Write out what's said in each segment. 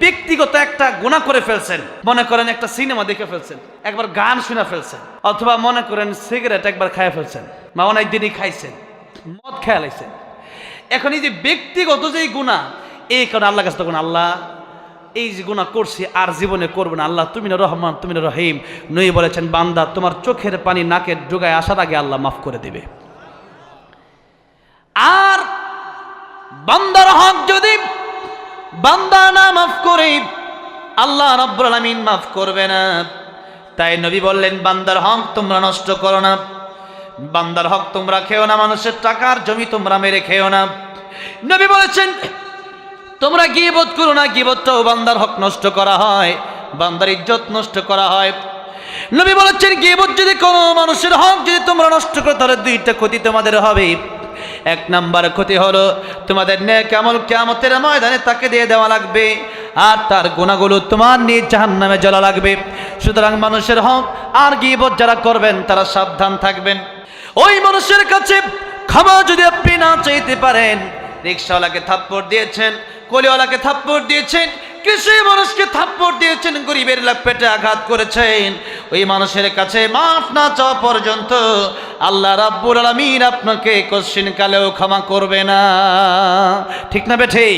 ব্যক্তিগত একটা গুণা করে ফেলছেন। মনে করেন একটা সিনেমা দেখে ফেলছেন। একবার গান শুনে ফেলছেন। অথবা মনে করেন সিগারেট একবার খায় ফেলছেন। বা অনেক দিনই খাইছেন। মদ খেয়াল আইছেন এখন এই যে ব্যক্তিগত যে গুণা এই কারণে আল্লাহ কাছে তখন আল্লাহ, এই যে গুণা করছি আর জীবনে করব না। আল্লাহ, তুমি না রহমান, তুমি না রহিম। নই বলেছেন, বান্দা, তোমার চোখের পানি নাকের ডুগায় আসার আগে আল্লাহ মাফ করে দিবে। আর বান্দার হক যদি বান্দা না মাফ করে, আল্লাহ রাব্বুল মাফ করবে না। তাই নবী বললেন, বান্দার হক তোমরা নষ্ট করো না। বান্দার হক তোমরা খেও না, মানুষের টাকার জমি তোমরা মেরে খেও না। নবী বলেছেন, তোমরা গিবত করো না, গিবতটাও বান্দার হক নষ্ট করা হয়, বান্দার ইজ্জত নষ্ট করা হয়। নবী বলেছেন, গিবত যদি কোনো মানুষের হক যদি তোমরা নষ্ট করো, তাহলে দুইটা ক্ষতি তোমাদের হবে। এক নাম্বার ক্ষতি হলো তোমাদের নে কেমন কেমতের ময়দানে তাকে দিয়ে দেওয়া লাগবে, আর তার গুণাগুলো তোমার নিজ জাহান নামে জ্বলা লাগবে। সুতরাং মানুষের হক আর গিবত যারা করবেন, তারা সাবধান থাকবেন। ওই মানুষের কাছে ক্ষমা যদি আপনি না চাইতে পারেন, রিক্সাওয়ালাকে থাপ্পড় দিয়েছেন, কলিওয়ালাকে থাপ্পড় দিয়েছেন কৃষি মানুষকে থাপ্পড় দিয়েছেন, গরিবের পেটে আঘাত করেছেন? ওই মানুষের কাছে মাফ না চাওয়া পর্যন্ত আল্লাহ রাব্বুল আলামিন আপনাকে কোশ্চিন কালেও ক্ষমা করবে না। ঠিক না বেঠে?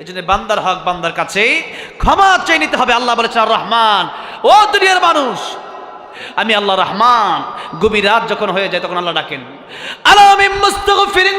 এই জন্য বান্দার হক বান্দার কাছে ক্ষমা চেয়ে নিতে হবে, আল্লাহ বলেছেন রহমান, ও দুনিয়ার মানুষ, আমি আল্লাহ রহমান। গভীর রাত যখন হয়ে যায়, তখন আল্লাহ ডাকেন আলামিন মুস্তাগফিরিন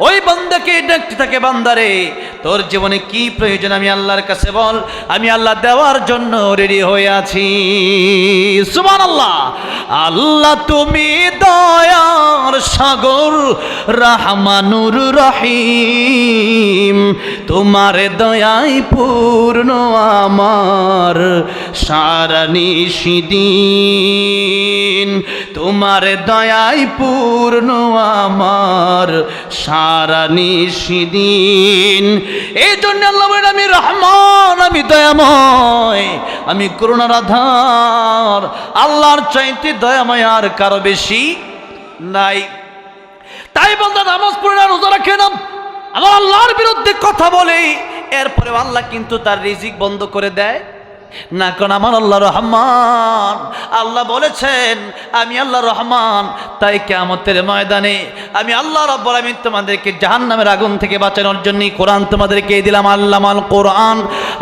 ওই বান্দাকে ডাকতে থাকে, বান্দারে, তোর জীবনে কি প্রয়োজন? আমি আল্লাহর কাছে বল, আমি আল্লাহ দেওয়ার জন্য রেডি হয়ে আছি। সুমান আল্লাহ আল্লাহ তুমি দয়ার সাগর, রাহমানুর রহিম। তোমার দয়াই পূর্ণ আমার, সারা নিশিদিন তোমার দয়াই পূর্ণ আমার, সারা নিশিদিন এই জন্য আমি রহমান, আমি দয়াময়, আমি করুণার আধার। আল্লাহর চাইতে দয়াময় আর কারও বেশি নাই। তাই বলতে নামাজ পড়ে না, রোজা রাখে না। আমার আল্লাহর বিরুদ্ধে কথা বলে এরপরে আল্লাহ কিন্তু তার রিজিক বন্ধ করে দেয়। না, কারণ আমার আল্লাহ রহমান। আল্লাহ বলেছেন, আমি আল্লাহ রহমান, তাই কেমতের ময়দানে আমি আল্লাহ রব্বুল আমিন তোমাদেরকে জাহান্নামের আগুন থেকে বাঁচানোর জন্য কোরআন তোমাদেরকে দিলাম, আল্লামাল কোরআন।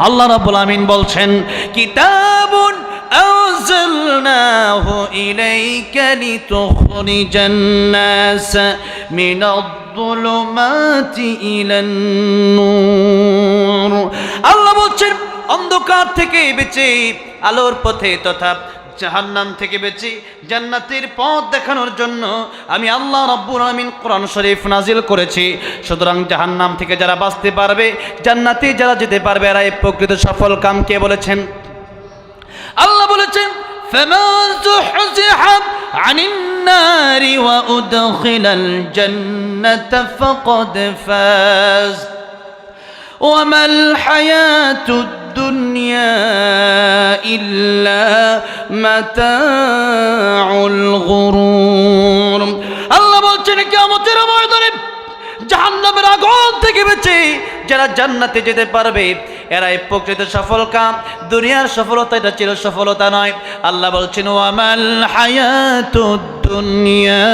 আল্লাহ রব্বুল আমিন বলছেন, কিতাবুন أنزلناه إليك لتخرج الناس من الظلمات إلى النور আল্লাহ বলছেন অন্ধকার থেকে বেঁচে আলোর পথে তথা জাহান্নাম থেকে বেঁচে জান্নাতের পথ দেখানোর জন্য আমি আল্লাহ রব্বুল আমিন কোরআন শরীফ নাজিল করেছি সুতরাং জাহান্নাম থেকে যারা বাঁচতে পারবে জান্নাতে যারা যেতে পারবে এরা এই প্রকৃত সফল কাম কে বলেছেন আল্লাহ বলেছেন فمن زحزح عن النار وأدخل الجنة فقد فاز وما الحياة الدنيا إلا متاع الغرور الله বলছেন কিয়ামতের ময়দানে জাহান্নামের আগুন থেকে বেঁচে যারা জান্নাতে যেতে পারবে এরাই প্রকৃত সফল কাম দুনিয়ার সফলতা, এটা ছিল সফলতা নয়। আল্লাহ বলছেন, ওয়ামাল হায়াতুদ দুনিয়া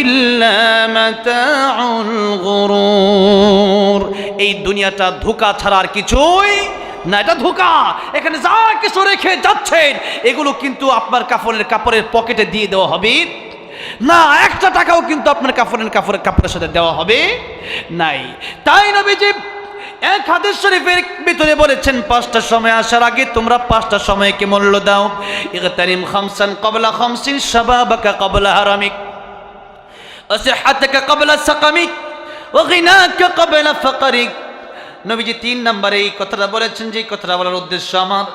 ইল্লা এই দুনিয়াটা ধোঁকা ছাড়া আর কিছুই না, এটা ধোঁকা। এখানে যা কিছু রেখে যাচ্ছেন, এগুলো কিন্তু আপনার কাপড়ের কাপড়ের পকেটে দিয়ে দেওয়া হবে। না, একটা টাকাও কিন্তু আপনার কাপড়ের কাপড়ের কাপড়ের সাথে দেওয়া হবে নাই। তাই নবীজি এক হাদিস শরীফের ভিতরে বলেছেন পাঁচটা সময় আসার আগে তোমরা পাঁচটা সময়কে মূল্য দাও। ইগতানিম খামসান কবলা খামসিন শাবাবাকা কবলা হারামিক। অসিহাতাকা কবলা সাকামিক। ওগিনাকা কবলা ফাকারিক। নবীজি তিন নম্বরে এই কথাটা বলেছেন যে কথাটা বলার উদ্দেশ্য আমার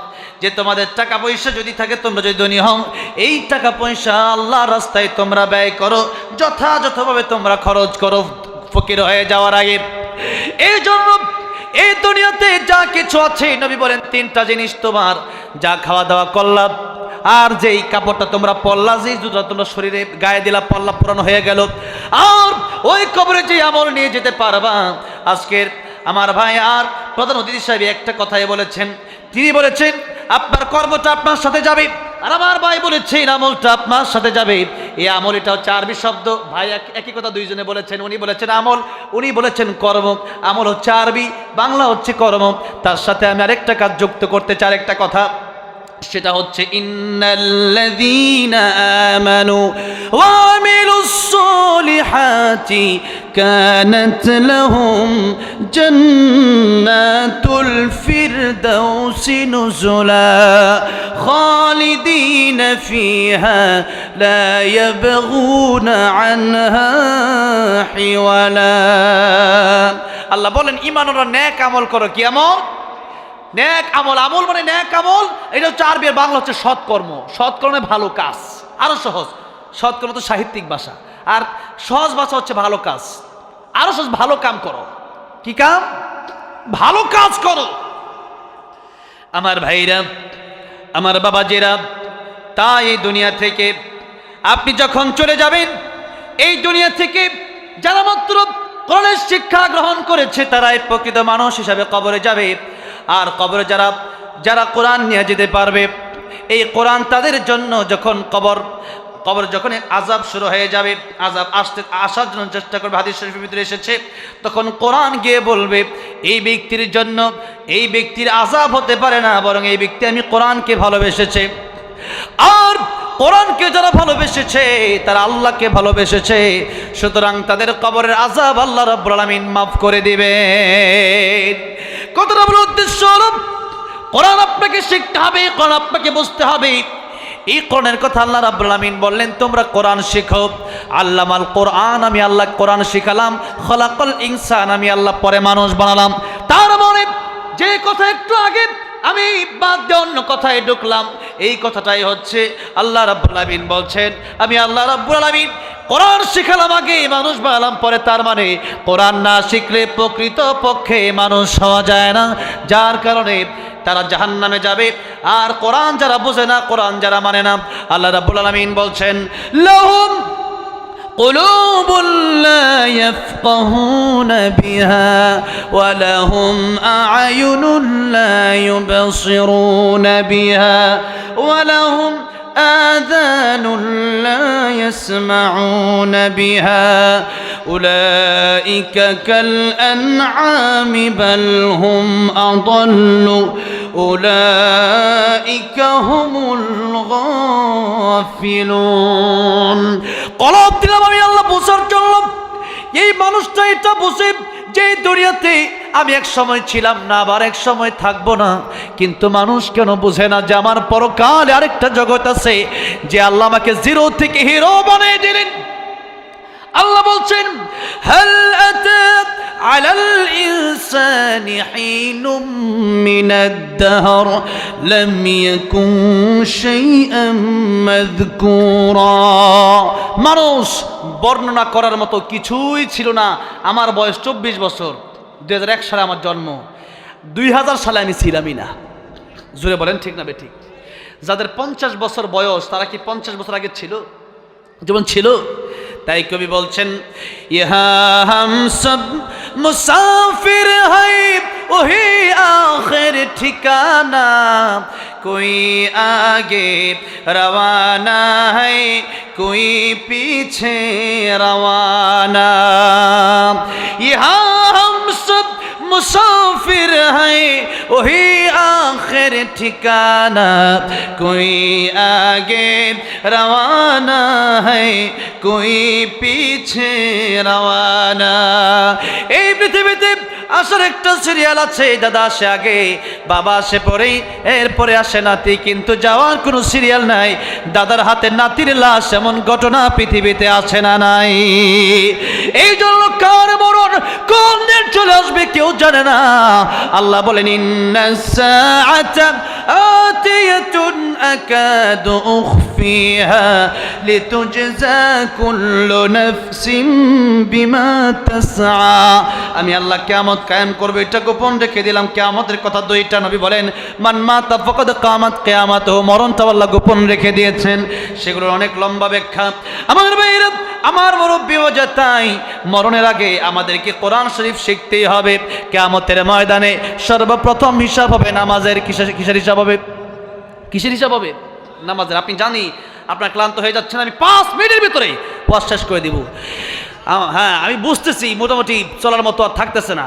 যে, তোমাদের টাকা পয়সা যদি থাকে, তোমরা যদি ধনী হও, এই টাকা পয়সা আল্লাহ রাস্তায় তোমরা ব্যয় করো, যথাযথভাবে তোমরা খরচ করো, ফকির হয়ে যাওয়ার আগে এই জন্য এই দুনিয়াতে যা কিছু আছে, নবী বলেন, তিনটা জিনিস তোমার। যা খাওয়া দাওয়া করলাম, আর যেই কাপড়টা তোমরা পল্লা যেই জুতা তোমরা শরীরে গায়ে দিলা পল্লা পুরানো হয়ে গেল। আর ওই কবরে যে আমল নিয়ে যেতে পারবা। আজকের আমার ভাই আর প্রধান অতিথি সাহেব একটা কথাই বলেছেন। তিনি বলেছেন, আপনার কর্মটা আপনার সাথে যাবে। আর আমার ভাই বলেছে, এই আমলটা আপনার সাথে যাবে। এই আমল এটা হচ্ছে আরবি শব্দ। ভাই এক- একই কথা দুইজনে বলেছেন, উনি বলেছেন আমল, উনি বলেছেন কর্ম। আমল হচ্ছে আরবি, বাংলা হচ্ছে কর্ম। তার সাথে আমি আরেকটা কাজ যুক্ত করতে চাই, আরেকটা কথা। সেটা হচ্ছে, ইন্নাল্লাযীনা আমানু ওয়া আমিলুস সলিহাতি কানাত লাহুম জান্নাতুল ফিরদাউসি খালিদিনা ফিহা লা ইয়াবগুনা আনহা হিওয়ালা। আল্লাহ বলেন, ঈমানরা নেক আমল করো কি আমল ন্যাক আমল আমল মানে ন্যাক আমল, এটা হচ্ছে আরবির বাংলা হচ্ছে সৎকর্ম। সৎকর্মে ভালো কাজ। আরও সহজ। সৎকর্ম তো সাহিত্যিক ভাষা। আর সহজ ভাষা হচ্ছে ভালো কাজ। আরও সহজ, ভালো কাম করো। কি কাম? ভালো কাজ করো। আমার ভাইরা, আমার বাবাজিরা, তাই এই দুনিয়া থেকে আপনি যখন চলে যাবেন, এই দুনিয়া থেকে যারা মাত্র কোরআনের শিক্ষা গ্রহণ করেছে, তারাই প্রকৃত মানুষ হিসাবে কবরে যাবে। আর কবরে যারা যারা কোরআন নিয়ে যেতে পারবে, এই কোরআন তাদের জন্য যখন কবর কবর যখন আজাব শুরু হয়ে যাবে আজাব আসতে, আসার জন্য চেষ্টা করবে, হাদিস শরীফের ভিতরে এসেছে, তখন কোরআন গিয়ে বলবে, এই ব্যক্তির জন্য, এই ব্যক্তির আজাব হতে পারে না, বরং এই ব্যক্তি আমি কোরআনকে ভালোবেসেছে। আর কোরআনকে যারা ভালোবেসেছে, তারা আল্লাহকে ভালোবেসেছে, সুতরাং তাদের কবরের আজাব আল্লাহ রাব্বুল আলামিন মাফ করে দিবে কতটা বড় উদ্দেশ্য হলো, কোরআন আপনাকে শিখতে হবে, কোরআন আপনাকে বুঝতে হবে। এই কোরআনের কথা আল্লাহ রাব্বুল বললেন, তোমরা কোরআন শিখো। আল্লামাল কোরআন, আমি আল্লাহ কোরআন শিখালাম। খলাকল ইনসান, আমি আল্লাহ পরে মানুষ বানালাম। তার মনে, যে কথা একটু আগে আমি বাদ দিয়ে অন্য কথায় ঢুকলাম, এই কথাটাই হচ্ছে আল্লাহ রাব্বুল বলছেন, আমি আল্লাহ রাব্বুল আলামিন কোরআন শিখালাম আগে মানুষ বানালাম পরে তার মানে কোরআন না শিখলে প্রকৃত পক্ষে মানুষ হওয়া যায় না যার কারণে তারা জাহান নামে যাবে আর কোরআন যারা বোঝে না কোরআন যারা মানে না আল্লাহ রাব্বুল আলামিন বলছেন লাহুম قلوب لا يفقهون بها ولهم أعين لا يبصرون بها ولهم آذان لا يسمعون بها أولئك كالأنعام بل هم أضل أولئك هم الغافلون কলব দিলাম আমি আল্লাহ বোঝার জন্য এই মানুষটা এটা বুঝে যে দুনিয়াতে আমি এক সময় ছিলাম না, আবার এক সময় থাকব না। কিন্তু মানুষ কেন বুঝে না যে আমার পরকালে আরেকটা জগৎ আছে, যে আল্লাহ আমাকে জিরো থেকে হিরো বানিয়ে দিলেন। আল্লাহ বলছেন হ্যাল على الإنسان حين من الدهر لم يكن شيئا مذكورا মানুষ বর্ণনা করার মতো কিছুই ছিল না আমার বয়স চব্বিশ বছর দুই সালে আমার জন্ম দুই সালে আমি ছিলামই না জুড়ে বলেন ঠিক না বে ঠিক যাদের পঞ্চাশ বছর বয়স তারা কি পঞ্চাশ বছর আগে ছিল যেমন ছিল তাই কবি বলছেন ইহা হাম সব مسافر ہے، وہی آخر ٹھکانہ۔ کوئی آگے روانہ ہے، کوئی پیچھے روانہ۔ یہاں ہم سب مسافر ہیں ওহি আখের ঠিকানা কই আগে রওয়ানা হই কই পিছে রওয়ানা। এই পৃথিবীতে আসার একটা সিরিয়াল আছে দাদা আসে আগে, বাবা আসে পরেই, এরপরে আসে নাতি, কিন্তু যাওয়ার কোনো সিরিয়াল নাই। দাদার হাতে নাতির লাশ, এমন ঘটনা পৃথিবীতে আছে না নাই। এই জন্য কার মরণ কোন দিন চলে আসবে কেউ জানে না। আল্লাহ বলেন আতিয়াতুন আকাদু উখফিহা লিতুজজা কুল্লু নাফসিন বিমা তাসআ আমি আল্লাহ কিয়ামত কায়েম করব, এটা গোপন রেখে দিলাম। কিয়ামতের কথা দুইটা নবী বলেন, মান মাতা ফাকাদ কামাত কিয়ামাত মরণটা আল্লাহ গোপন রেখে দিয়েছেন। সেগুলোর অনেক লম্বা ব্যাখ্যা। আমার ভাইরা আমার মুরব্বী ও তাই, মরণের আগে আমাদেরকে কোরআন শরীফ শিখতেই হবে। কিয়ামতের ময়দানে সর্বপ্রথম হিসাব হবে নামাজের কিসের কিসের হিসাব হবে? কিসের হিসাব হবে? নামাজের। আপনি জানি, আপনার ক্লান্ত হয়ে যাচ্ছেন, আমি পাঁচ মিনিটের ভিতরে ওয়াজ শেষ করে দিব। হ্যাঁ আমি বুঝতেছি, মোটামুটি চলার মতো আর থাকতেছে না।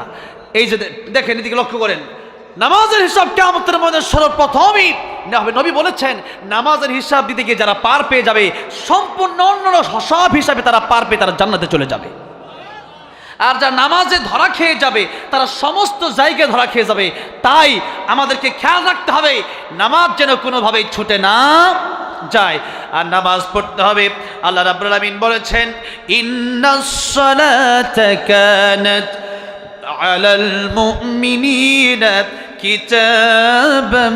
এই যে দেখেন, এদিকে লক্ষ্য করেন। নামাজের হিসাব কেমতের মধ্যে সর্বপ্রথমই নবী বলেছেন, নামাজের হিসাব দিতে গিয়ে যারা পার পেয়ে যাবে, সম্পূর্ণ অন্য সব হিসাবে তারা পার পেয়ে তারা জান্নাতে চলে যাবে। আর যা নামাজে ধরা খেয়ে যাবে, তারা সমস্ত জায়গায় ধরা খেয়ে যাবে। তাই আমাদেরকে খেয়াল রাখতে হবে, নামাজ যেন কোনোভাবেই ছুটে না যায়। আর নামাজ পড়তে হবে, আল্লাহ রাব্বুল আলামিন বলেছেন, ইন্নাস আলাল মুমিনিনা কিতাবাম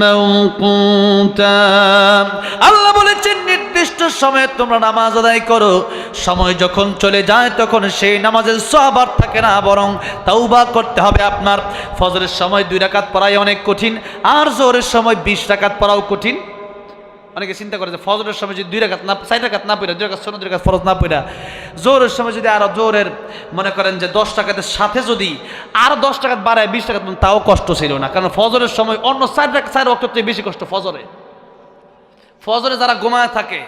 মাওকুতা আল্লাহ বলেছেন, নির্দিষ্ট সময়ে তোমরা নামাজ আদায় করো। সময় যখন চলে যায়, তখন সেই নামাজের সব আর থাকে না, বরং তাওবা করতে হবে আপনার। ফজরের সময় দুই রাকাত পড়াই অনেক কঠিন, আর জোরের সময় বিশ রাকাত পড়াও কঠিন। অনেকে চিন্তা করে যে ফজরের সময় যদি দুই রাকাত না, চার রাকাত না পড়া দুই রাকাত শোনো দুই রাকাত ফরজ না পড়া জোরের সময় যদি আরও জোরের মনে করেন যে দশ টাকাতের সাথে যদি আরও দশ টাকাত বাড়ায়, বিশ টাকাত তাও কষ্ট ছিল না। কারণ ফজরের সময় অন্য চার রাকাত, চার অক্টের চেয়ে বেশি কষ্ট ফজরে। ফজরে যারা ঘুমায় থাকে,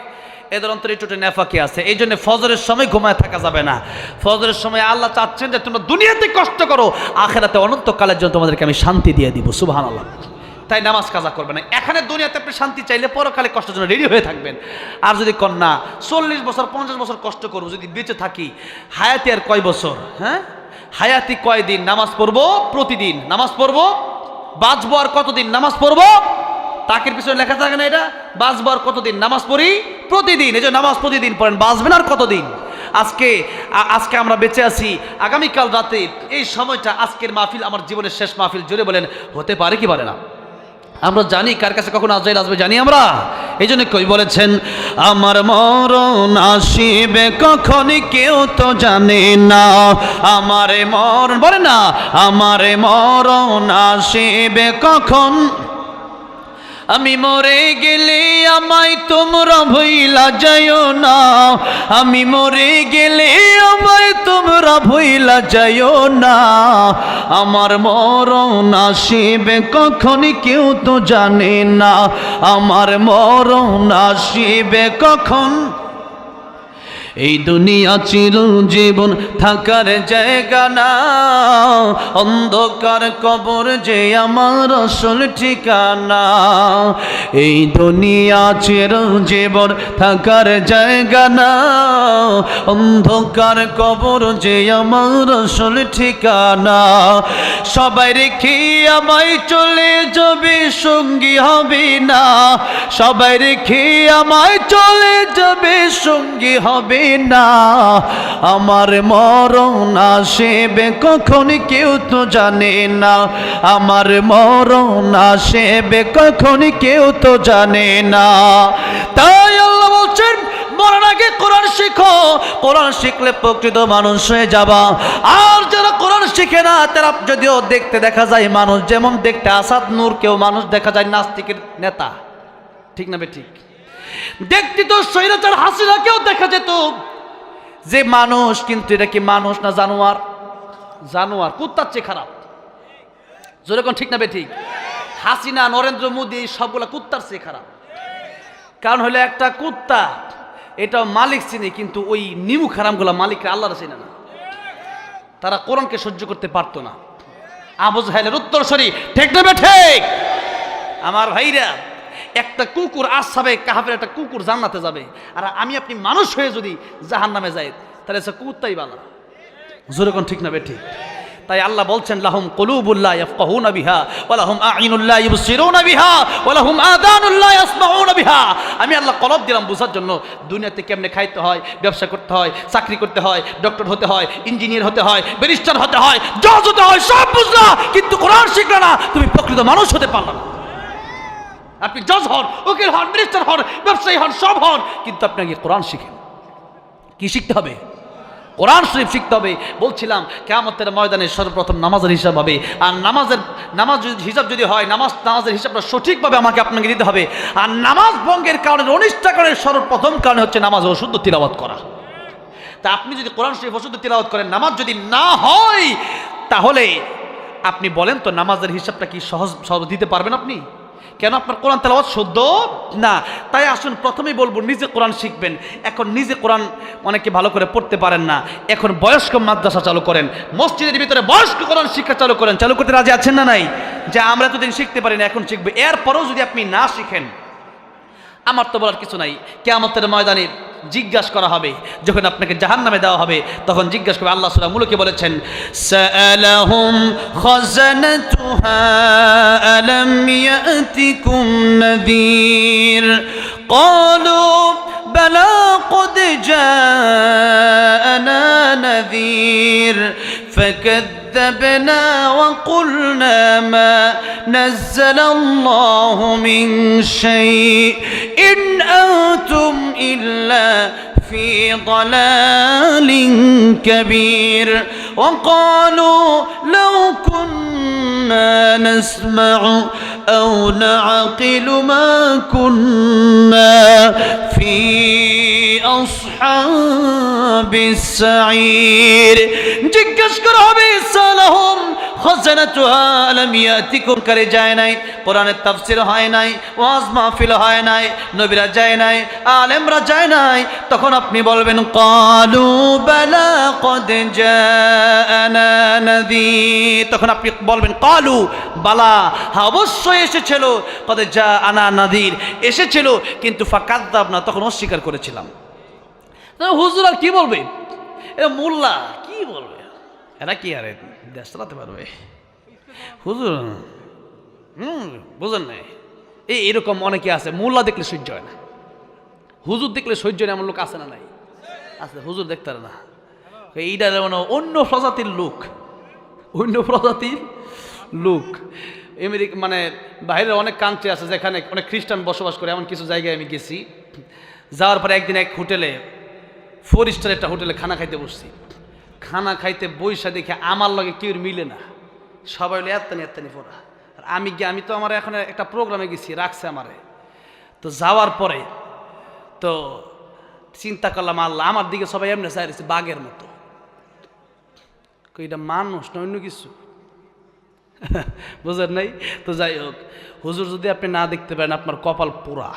এদের অন্তরে একটু নেফাকি আছে। এই জন্য ফজরের সময় ঘুমায় থাকা যাবে না। ফজরের সময় আল্লাহ চাচ্ছেন যে তোমরা দুনিয়াতে কষ্ট করো, আখেরাতে অনন্তকালের জন্য তোমাদেরকে আমি শান্তি দিয়ে দিব। সুবাহান আল্লাহ তাই নামাজ কাজা করবে না। এখানে দুনিয়াতে আপনি শান্তি চাইলে পরকালে কষ্টের জন্য রেডি হয়ে থাকবেন। আর যদি কন্যা, চল্লিশ বছর, পঞ্চাশ বছর কষ্ট করব, যদি বেঁচে থাকি, হায়াতি আর কয় বছর? হ্যাঁ? হায়াতি কয় দিন? নামাজ পড়ব প্রতিদিন। নামাজ পড়ব, বাঁচবো আর কতদিন? নামাজ পড়ব? তাকের পিছনে লেখা থাকে না এটা? বাঁচবো আর কতদিন? নামাজ পড়ি প্রতিদিন। এই যে নামাজ প্রতিদিন পড়েন, বাঁচবেন আর কতদিন? আজকে আজকে আমরা বেঁচে আছি। আগামীকাল রাতে এই সময়টা আজকের মাহফিল, আমার জীবনের শেষ মাহফিল জুড়ে বলেন, হতে পারে কি পারে না? আমরা জানি কার কাছে কখন আজরাইল আসবে, জানি আমরা। এই জন্য কই বলেছেন, আমার মরণ আসিবে কখন কেউ তো জানে না। আমারে মরণ বলে না, আমারে মরণ আসিবে কখন আমি মরে গেলে আমায় তোমরা ভইলা যাইও না। আমি মরে গেলে আমায় তোমরা ভইলা যাইও না। আমার মরণ আসিবে কখন কেউ তো জানে না। আমার মরণ আসিবে কখন এই দুনিয়া চির জীবন, থাকার জায়গা না। অন্ধকার কবর যে আমার আসল ঠিকানা। এই দুনিয়া চির জীবন, থাকার জায়গা না। অন্ধকার কবর যে আমার আসল ঠিকানা। সবাই রেখে আমায় চলে যাবে, সঙ্গী হবে না। সবাই রেখে আমায় চলে যাবে, সঙ্গী হবে না, আমার মরণ আসেবে কখন কেউ তো জানে না। আমার মরণ আসেবে কখন কেউ তো জানে না। তাই আল্লাহ বলছেন, মরার আগে কোরআন শিখো। কোরআন শিখলে প্রকৃত মানুষ হয়ে যাবা। আর যারা কোরআন শিখে না, তারা যদিও দেখতে দেখা যায় মানুষ, যেমন দেখতে আসাদ নূর, কেউ মানুষ দেখা যায় নাস্তিকের নেতা। ঠিক না বে ঠিক? দেখতে তো স্বৈরাচার হাসিনাকেও দেখা যেত। যে মানুষ, কিন্তু এটা কি মানুষ না জানোয়ার? জানোয়ার, কুত্তার চেয়ে খারাপ। যেরকম ঠিক না বে ঠিক। হাসিনা, নরেন্দ্র মোদী, সবগুলা কুত্তার চেয়ে খারাপ। কারণ হলো একটা কুত্তা, এটা মালিক চিনি, কিন্তু ওই নিমু খারামগুলা মালিকরা আল্লাহর চিনে না। তারা কোরআনকে সহ্য করতে পারতো না। আবু জাহেলের উত্তর সরি ঠিক না বে ঠিক? আমার ভাইরা একটা কুকুর আসাবে কাহাফের একটা কুকুর জান্নাতে যাবে। আর আমি আপনি মানুষ হয়ে যদি জাহান নামে যাই, তাহলে সে কুত্তাই বালা। জোরে কোন ঠিক না বে ঠিক তাই আল্লাহ বলছেন, লাহুম কলুবুল্লাহ ইয়াফকাহুনা বিহা, ওয়া লাহুম আইনুল্লাহ ইবসিরুনা বিহা, ওয়া লাহুম আদানুল্লাহ ইয়াসমাউনা বিহা। আমি আল্লাহ কলব দিলাম বোঝার জন্য, দুনিয়াতে কেমনে খাইতে হয়, ব্যবসা করতে হয়, চাকরি করতে হয়, ডক্টর হতে হয়, ইঞ্জিনিয়ার হতে হয়, ব্যারিস্টার হতে হয়, জজ হতে হয়, সব বুঝলা, কিন্তু কোরআন শিখলে না, তুমি প্রকৃত মানুষ হতে পারলা না। আপনি জজ হন, উকিল হন মিনিস্টার হন, ব্যবসায়ী হন, সব হন, কিন্তু আপনাকে কোরআন শিখেন। কি শিখতে হবে? কোরআন শরীফ শিখতে হবে। বলছিলাম, কেয়ামতের ময়দানে সর্বপ্রথম নামাজের হিসাব হবে। আর নামাজের, নামাজ হিসাব যদি হয়, নামাজ, নামাজের হিসাবটা সঠিকভাবে আমাকে আপনাকে দিতে হবে। আর নামাজ ভঙ্গের কারণে অনিষ্টাকরণের সর্বপ্রথম কারণে হচ্ছে নামাজ অশুদ্ধ তিলাবাত করা। তা আপনি যদি কোরআন শরীফ অশুদ্ধ তিলাওয়াত করেন, নামাজ যদি না হয়, তাহলে আপনি বলেন তো, নামাজের হিসাবটা কি সহজ সহজ দিতে পারবেন আপনি? কেন আপনার কোরআন তেলাওয়াত শুদ্ধ? না, তাই আসুন প্রথমেই বলব, নিজে কোরআন শিখবেন। এখন নিজে কোরআন অনেকে ভালো করে পড়তে পারেন না। এখন বয়স্ক মাদ্রাসা চালু করেন, মসজিদের ভিতরে বয়স্ক কোরআন শিক্ষা চালু করেন। চালু করতে রাজি আছেন না নাই? যে আমরা এতদিন শিখতে পারি না, এখন শিখবে। এরপরেও যদি আপনি না শিখেন, আমার তো বলার কিছু নাই। কেয়ামতের ময়দানে জিজ্ঞাসা করা হবে যখন আপনাকে জাহান নামে দেওয়া হবে তখন জিজ্ঞাসা করবে আল্লাহ সুরা মুলুকে বলেছেন সালাহুম খাজানাতুহা আলাম ইয়াতিকুম নাযীর قالوا بلى قد جاءنا نذير فكذبنا وقلنا ما نزل الله من شيء إن أنتم إلا في ضلال كبير وقالوا لو كنا ما نسمع أو نعقل ما كنا في أصحاب السعير. جكش كرهبي لهم খাজানাতুহা আলাম ইয়াতিকুম, করে যায় নাই, কোরআনের তাফসীর হয় নাই, ওয়াজ মাহফিল হয় নাই, নবীরা যায় নাই, আলেমরা যায় নাই, তখন আপনি বলবেন, কালু বালা কদ জাআনা নাযীর। তখন আপনি বলবেন, কালু বালা হ্যাঁ অবশ্যই এসেছিল, কদ জাআনা নাযীর, এসেছিল, কিন্তু ফাকাদ্দাব না, তখন অস্বীকার করেছিলাম। হুজুর আর কি বলবে? এ মোল্লা, কি বলবে? এরা কি আরে? দেশ চালাতে পারবে। হুজুর, হুম, বুঝেন নাই। এই এরকম অনেকে আছে, মোল্লা দেখলে সহ্য হয় না। হুজুর দেখলে সহ্য হয় এমন লোক আছে না নাই? আছে, হুজুর দেখতে না। এইটা মানে অন্য প্রজাতির লোক। অন্য প্রজাতির লোক। আমেরিকা মানে বাইরের অনেক কান্ট্রি আছে যেখানে অনেক খ্রিস্টান বসবাস করে, এমন কিছু জায়গায় আমি গেছি। যাওয়ার পরে একদিন এক হোটেলে ফোর স্টার একটা হোটেলে খানা খাইতে বসছি। খানা খাইতে বইসা দেখে আমার লগে কেউ মিলে না। সবাই হলো এত্তানি এত্তানি পড়া আর আমি গিয়ে, আমি তো আমার এখন একটা প্রোগ্রামে গেছি, রাখছে আমারে। তো যাওয়ার পরে তো চিন্তা করলাম, আল্লাহ, আমার দিকে সবাই এমনি চাইছে বাঘের মতো। এটা মানুষ না, অন্য কিছু? বুঝেন নাই? তো যাই হোক, হুজুর যদি আপনি না দেখতে পারেন, আপনার কপাল পুরা